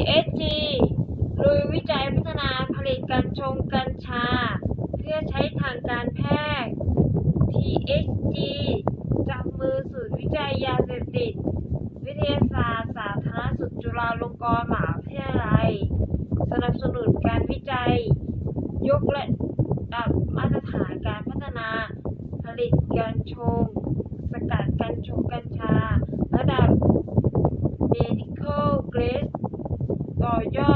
TSG ลุยวิจัยพัฒนาผลิตกัญชงกัญชา เพื่อใช้ทางการแพทย์ TSG จับมือศูนย์วิจัยยาเสพติด วิทยาศาสตร์ สาธารณสุขจุฬาลงกรณ์มหาวิทยาลัย สนับสนุนการวิจัย ยกระดับมาตรฐานการพัฒนา ผลิตกัญชง สกัดกัญชงกัญชา yo